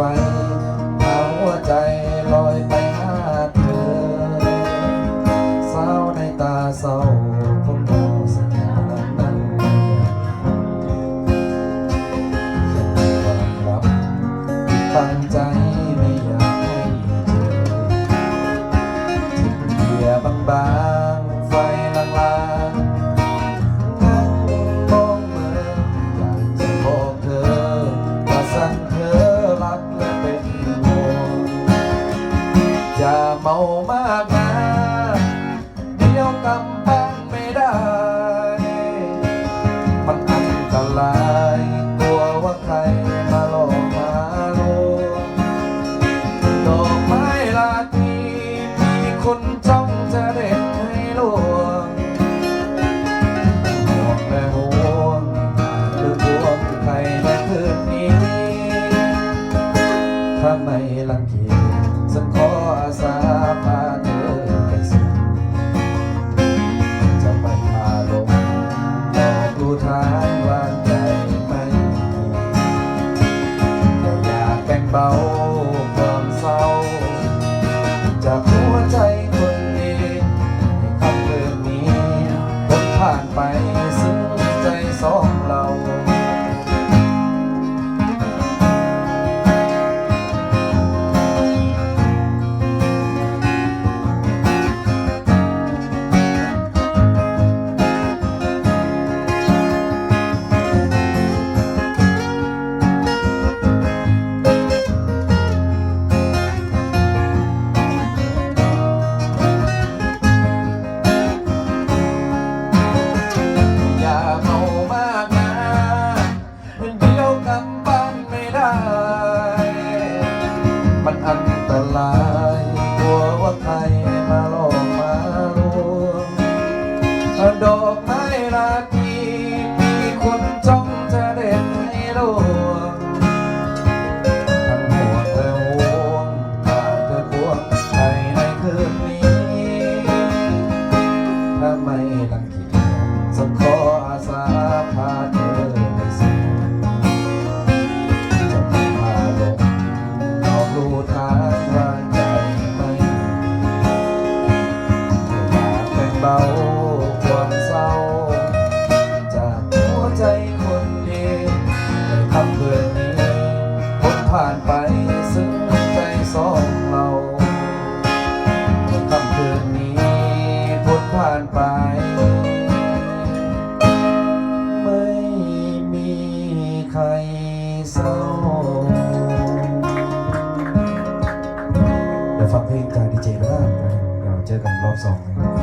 ฟพาหัวใจลอยไปหาเธอสาวในตาเศร้า เมามากานวางใจไม่มีแค่อยากแบ่งเบา ลายกลัวว่าใครมาหลอกมาลวงดอกไม้ราตรี ฟังเพลงการดีเจพระราชเราเจอกันรอบสอง